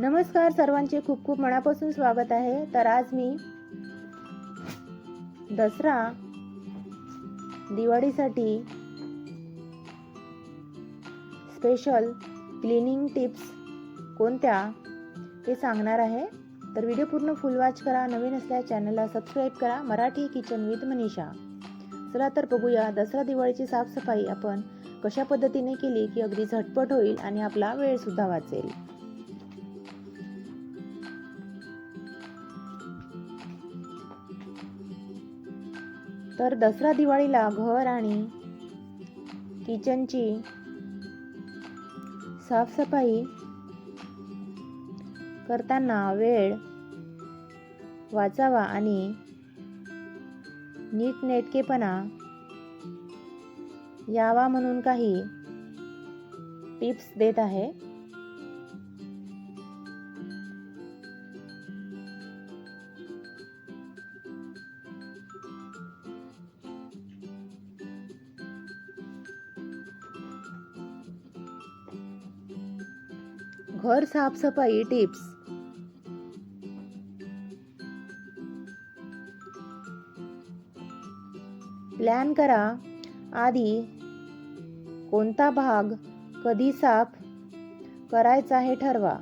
नमस्कार सर्वांचे खूप खूप मनापासून स्वागत आहे. तर आज मी दसरा दिवाळीसाठी स्पेशल क्लिनिंग टिप्स कोणत्या ते सांगणार आहे. तर व्हिडिओ पूर्ण फुल वॉच करा नवीन असल्या चॅनलला सबस्क्राईब करा. मराठी किचन विथ मनीषा चला तर बघूया दसरा दिवाळीची साफसफाई आपण कशा पद्धतीने केली की अगदी झटपट होईल आणि आपला वेळसुद्धा वाचेल. तर दसरा दिवाळीला घर आणि किचनची साफसफाई करताना वेळ वाचावा आणि नीटनेटकेपणा यावा म्हणून काही टिप्स देत आहे. घर साफसफाई टिप्स. प्लॅन करा. आधी कोणता भाग कधी साफ करायचा हे ठरवा.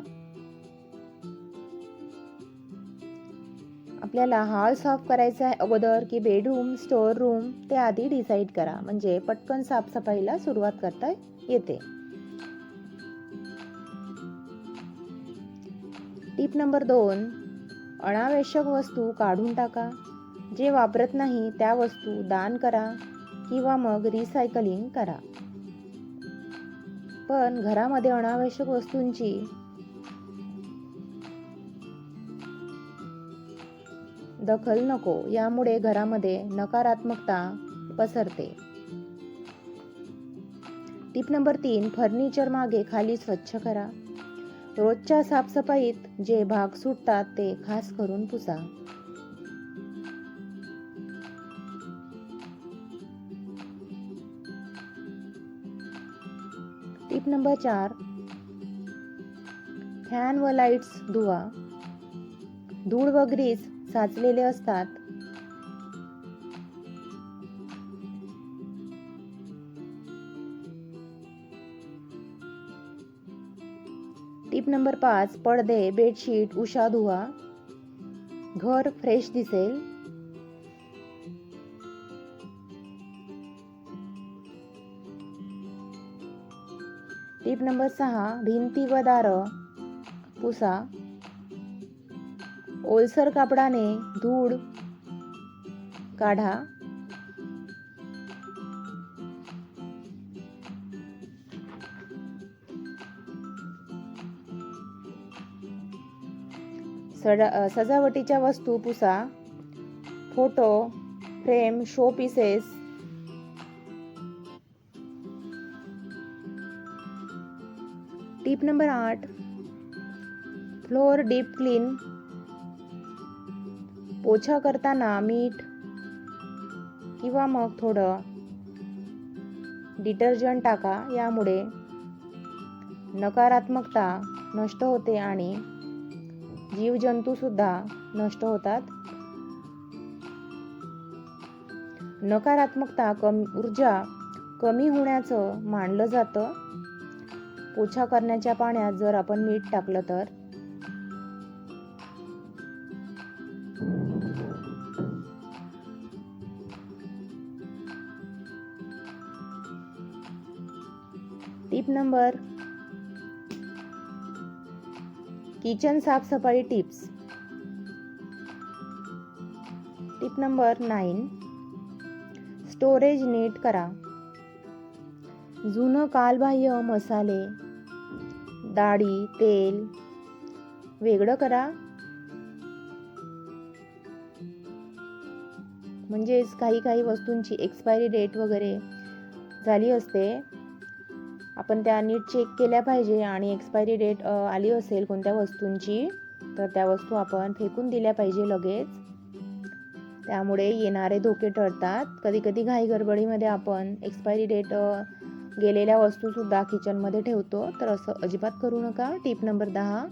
आपल्याला हॉल साफ करायचा आहे अगोदर की बेडरूम स्टोअर रूम ते आधी डिसाईड करा. म्हणजे पटकन साफसफाईला सुरुवात करता येते. टीप नंबर दोन अनावश्यक वस्तू काढून टाका. जे वापरत नाही त्या वस्तू दान करा किंवा मग रिसायकलिंग करा. पण घरामध्ये अनावश्यक वस्तूंची दखल नको यामुळे घरामध्ये नकारात्मकता पसरते. टीप नंबर तीन फर्निचर मागे खाली स्वच्छ करा. रोजच्या साफसफाईत जे भाग सुटतात ते खास करून पुसा. टिप नंबर चार. फॅन व लाईट्स धुवा. धूळ व ग्रीस साचलेले असतात. टिप नंबर पाच पडदे बेडशीट उषा धुवा. घर फ्रेश दिसेल. टीप नंबर सहा भिंती व दारं. पुसा. ओलसर कापडाने धूळ काढा. सडा सजावटीच्या वस्तू Pusa photo frame showpieces tip number आठ फ्लोअर डीप क्लीन पोछा करताना मीठ किंवा मग थोडं डिटर्जंट टाका यामुळे नकारात्मकता नष्ट होते आणि जीवजंतू सुद्धा नष्ट होतात. नकारात्मकता कमी ऊर्जा कमी होण्याचं मानलं जातं. पोछा करण्याच्या पाण्यात जर आपण मीठ टाकलं तर? टिप नंबर किचन साफसफाई tips. Tip number nine. Storage नीट करा. जुनं कालबाह्य मसाले डाळी तेल वेगळं करा. म्हणजेच काही काही वस्तूंची एक्सपायरी डेट वगैरे झाली असते. आपण त्या नीट चेक केल्या पाहिजे आणि एक्सपायरी डेट आली असेल कोणत्या वस्तूंची तर त्या वस्तू आपण फेकून दिल्या पाहिजे लगेच. त्यामुळे येणारे धोके टळतात. कधी कधी घाई गडबडीमध्ये आपण एक्सपायरी डेट गेलेल्या वस्तूसुद्धा किचनमध्ये ठेवतो. तर असं अजिबात करू नका. टीप नंबर दहा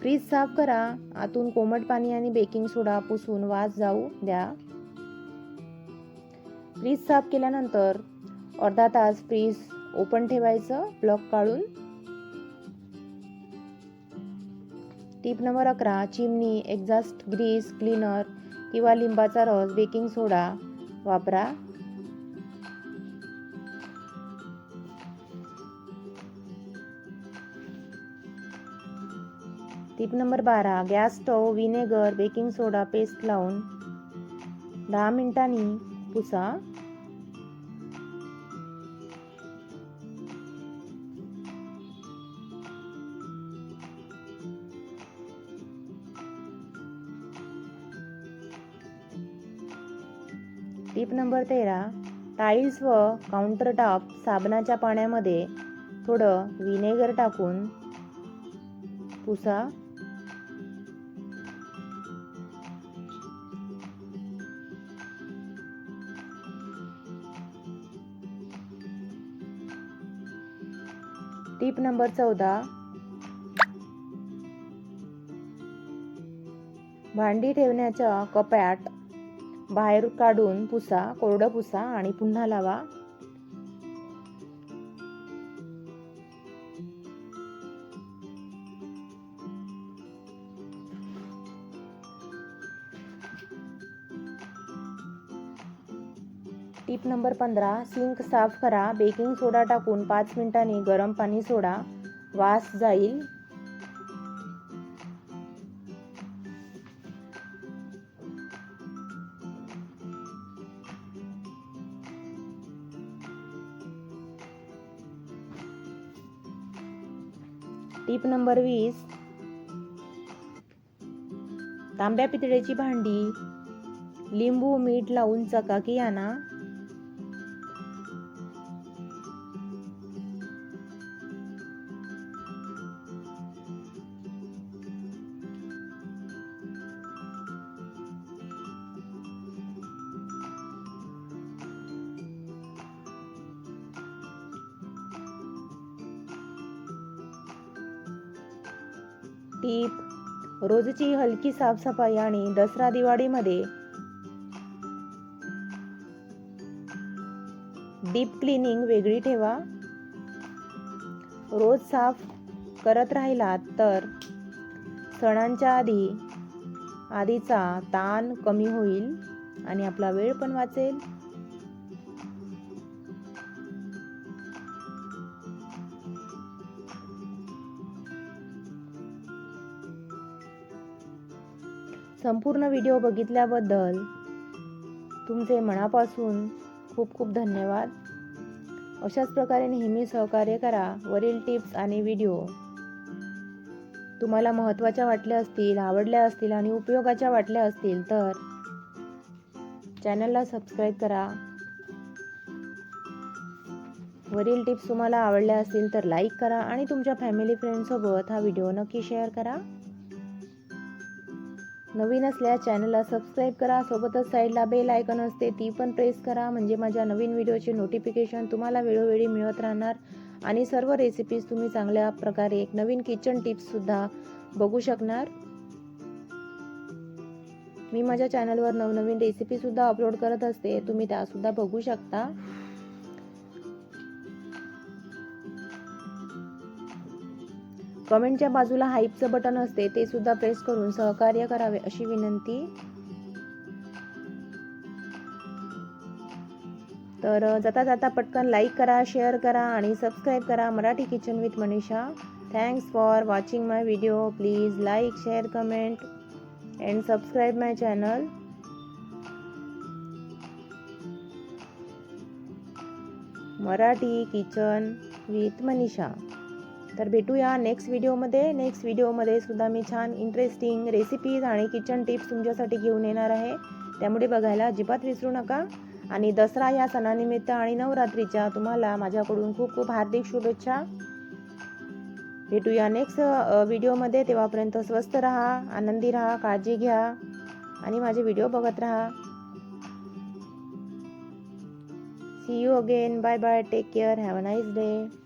फ्रीज साफ करा. आतून कोमट पाणी आणि बेकिंग सोडा पुसून वास जाऊ द्या. फ्रीज साफ केल्यानंतर अर्धा तास फ्रीज ओपन ठेवायचं ब्लॉक काढून. टीप नंबर अकरा चिमणी एक्झॉस्ट ग्रीस क्लीनर किंवा लिंबाचा रस बेकिंग सोडा वापरा. टीप नंबर बारा gas stove vinegar baking soda paste लावून दहा मिनिटांनी पुसा. टीप नंबर तेरा टाईल्स व काउंटरटॉप साबणाच्या पाण्यामध्ये थोडं विनेगर टाकून पुसा. टीप नंबर चौदा भांडी ठेवण्याच्या कप्यात बाहेर काढून पुसा कोरडं पुसा आणि पुन्हा लावा. टीप नंबर पंधरा सिंक साफ करा. बेकिंग सोडा टाकून पाच मिनिटांनी गरम पाणी सोडा. वास जाईल. टीप नंबर वीस. तांब्या पितळेची भांडी लिंबू मीठ लावून चकाकी आणा टीप रोजची हलकी साफसफाई आणि दसरा दिवाळीमध्ये डीप क्लिनिंग वेगळी ठेवा. रोज साफ करत राहिलात तर सणांच्या आधी आधीचा ताण कमी होईल आणि आपला वेळ पण वाचेल. संपूर्ण व्हिडिओ बघितल्याबद्दल तुमचे मनापासून खूप खूप धन्यवाद. अशाच प्रकारे नेहमी सहकार्य करा. वरील टिप्स आणि व्हिडिओ तुम्हाला महत्त्वाच्या वाटल्या असतील आवडल्या असतील आणि उपयोगाच्या वाटल्या असतील तर चॅनलला सबस्क्राईब करा. वरील टिप्स तुम्हाला आवडल्या असतील तर लाईक करा आणि तुमच्या फॅमिली फ्रेंडसोबत हा व्हिडिओ नक्की शेअर करा. नवीन असल्या चॅनलला सबस्क्राईब करा. सोबतच साईडला बेल आयकॉन असते ती पण प्रेस करा. म्हणजे माझ्या नवीन व्हिडिओचे नोटिफिकेशन तुम्हाला वेळोवेळी मिळत राहणार. आणि सर्व रेसिपीज तुम्ही चांगल्या प्रकारे एक नवीन किचन टिप्ससुद्धा बघू शकणार. मी माझ्या चॅनलवर नवनवीन रेसिपीसुद्धा अपलोड करत असते. तुम्ही त्यासुद्धा बघू शकता. कमेंटच्या बाजूला हाईपचं बटन असते ते सुद्धा प्रेस करून सहकार्य करावे अशी विनंती. तर जाता जाता पटकन लाईक करा शेअर करा आणि सबस्क्राईब करा Marathi kitchen with Manisha. Thanks for watching my video please like share comment and subscribe my channel Marathi kitchen with Manisha. तर भेटूया नेक्स्ट व्हिडिओमध्ये नेक्स्ट व्हिडिओमध्ये सुद्धा मी छान इंटरेस्टिंग रेसिपीज आणि किचन टिप्स तुमच्यासाठी घेऊन येणार आहे. त्यामुळे बघायला अजिबात विसरू नका. आणि दसरा या सणानिमित्त आणि नवरात्रीच्या तुम्हाला माझ्याकडून खूप खूप हार्दिक शुभेच्छा. भेटूया नेक्स्ट व्हिडिओमध्ये तेव्हापर्यंत स्वस्त राहा आनंदी राहा काळजी घ्या. आणि माझे व्हिडिओ बघत राहा. See you again bye bye take care have a nice day